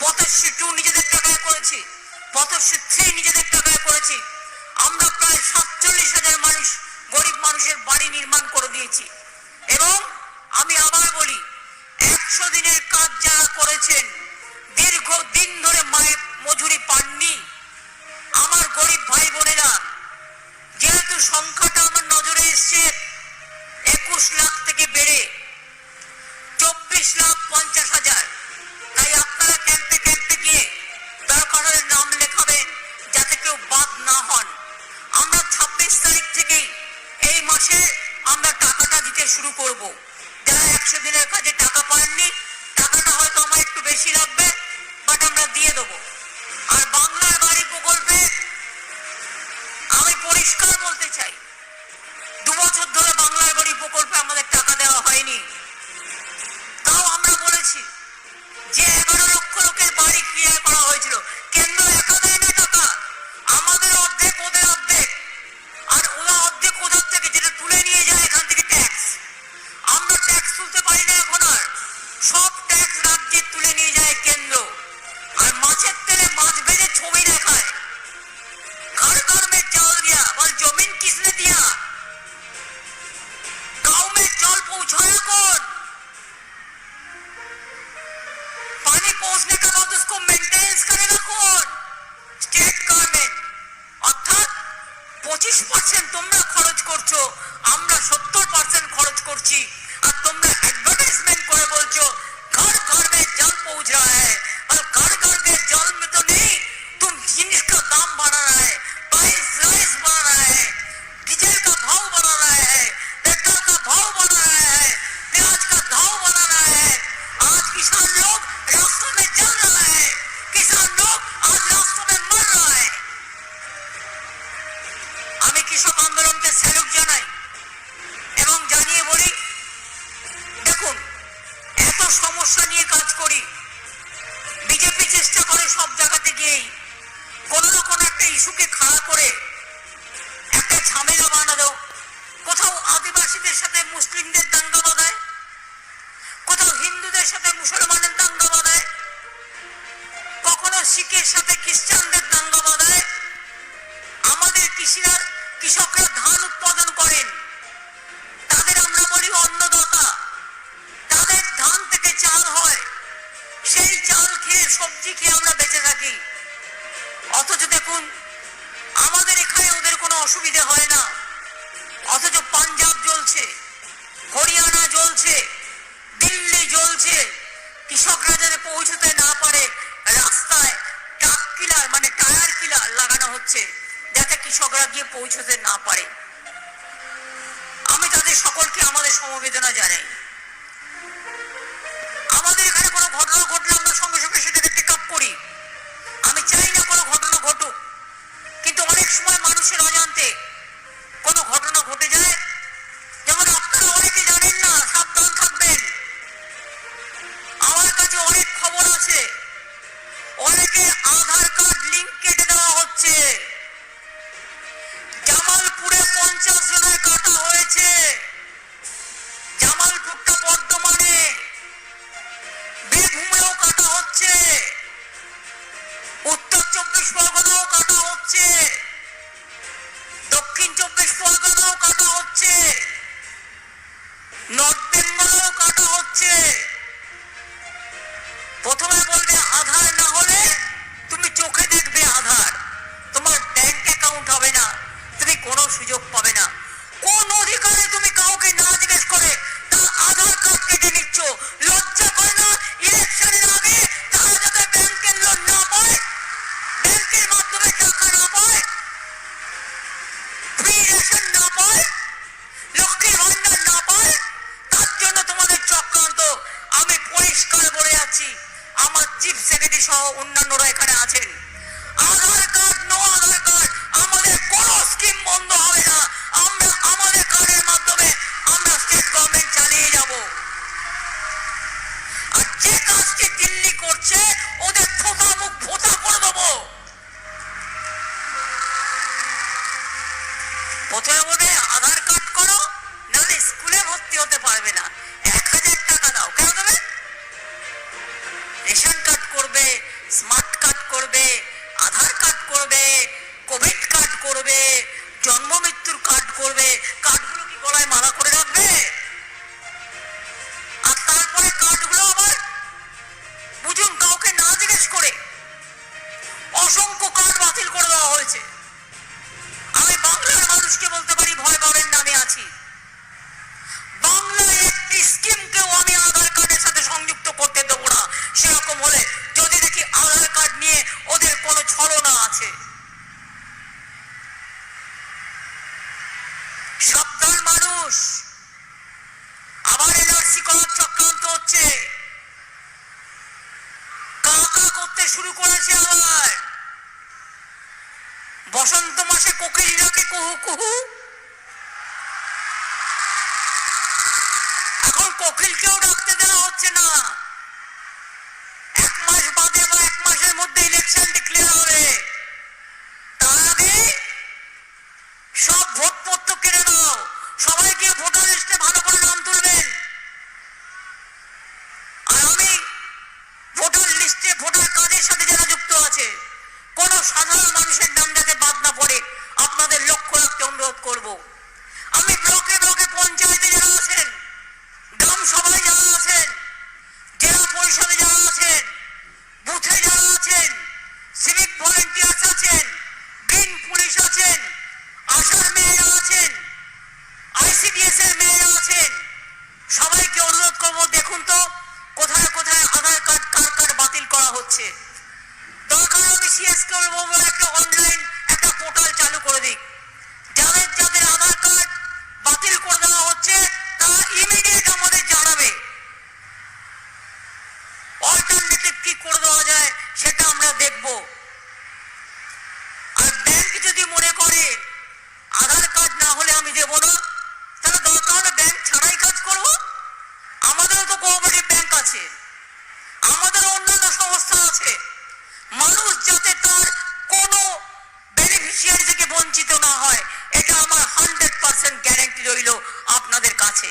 পঁচাশি টু নিজেদের টাকায় করেছি পঁচাশি থ্রি নিজেদের টাকায় করেছি। আমরা প্রায় সাতচল্লিশ হাজার মানুষ গরিব মানুষের বাড়ি নির্মাণ করে দিয়েছি। এবং আমি আবার বলি, একশো দিনের কাজ যারা করেছেন, দীর্ঘ দিন ধরে মায়ের মজুরি পাননি। আমার গরিব ভাই বোনেরা, যেহেতু সংখ্যাটা আমার নজরে এসছে, একুশ লাখ থেকে বেড়ে একশো দিনের কাজে টাকা পাননি। টাকাটা হয়তো আমার একটু বেশি লাগবে বাট আমরা দিয়ে দেবো। আর বাংলার বাড়ি প্রকল্পে আমি পরিষ্কার বলতে চাই, দু বছর ধরে বাংলার বাড়ি প্রকল্পে পার্সেন্ট তোমরা খরচ করছ, আমরা সত্তর পার্সেন্ট খরচ করছি। আর তোমরা অ্যাডভার্টাইজমেন্ট করে বলছো घर घर में जल पहुंच কৃষক আন্দোলনকে স্যালুট কৃষকরা ধান উৎপাদন করেন। তাদের আমরা বলি অন্নদাতা। তাদের ধান থেকে চাল হয়। সেই চাল খেয়ে, সবজি খেয়ে আমরা বেঁচে থাকি। অথচ দেখুন, আমাদের এখানে ওদের কোনো অসুবিধে হয় না। অথচ পাঞ্জাব জ্বলছে, হরিয়ানা জ্বলছে, দিল্লি জ্বলছে। কৃষকরা যাতে পৌঁছতে না পারে, রাস্তায় ট্রাক কিলার মানে টায়ার কিলার লাগানো হচ্ছে। কৃষকরা গিয়ে পৌঁছতে না পারে। আমি তাদের সকলকে আমাদের সমবেদনা জানাই। আমাদের এখানে কোনো ঘটনা ঘটলে আমরা সঙ্গে সঙ্গে সহ অন্যান্যরা এখানে আছেন। সাবধান মানুষ। আবার এনআরসি করার চক্রান্ত হচ্ছে। কাকা করতে শুরু করেছে আবার। বসন্ত মাসে কোকিল ডাকে কুহু কুহু। এখন কোকিলকেও ডাকতে দেওয়া হচ্ছে না। সাধারণ মানুষের নাম যাতে বাদ না পড়ে, আপনাদের লক্ষ্য রাখতে অনুরোধ করব। আমি ব্লকে ব্লকে পঞ্চায়েতে যারা আছেন গ্রাম সভায় যারা আছেন জেলা পরিষদে যারা আছেন বুথে যারা আছেন সিভিক ভলেন্টিয়ার্স আছেন গ্রিন পুলিশ আছেন আশার মেয়েরা আছেন আইসিডিএস এর মেয়েরা আছেন সবাইকে অনুরোধ করব দেখুন তো কোথায় কোথায় আধার কার্ড কার কার্ড বাতিল করা হচ্ছে করে বলব একটা অনলাইন একটা পোর্টাল চালু করে দিক। যাদের যাদের আধার কার্ড বাতিল করে দেওয়া হচ্ছে, তারা ইমিডিয়েট আমাদের জানাবে। অল্টারনেটিভ কি করে দেওয়া যায়, সেটা আমরা দেখব। আর ব্যাংক যদি মনে করে আধার কার্ড না হলে আমি দেব না, তাহলে দরকার হলে ব্যাংক ছাড়াই কাজ করব। আমাদেরও তো কোঅপারেটিভ ব্যাংক আছে। আমাদের অন্যান্য সংস্থা আছে। মানুষ যাতে তার কোনো বেনিফিশিয়ারি থেকে বঞ্চিত না হয়, এটা আমার হান্ড্রেড পার্সেন্ট গ্যারেন্টি রইল আপনাদের কাছে।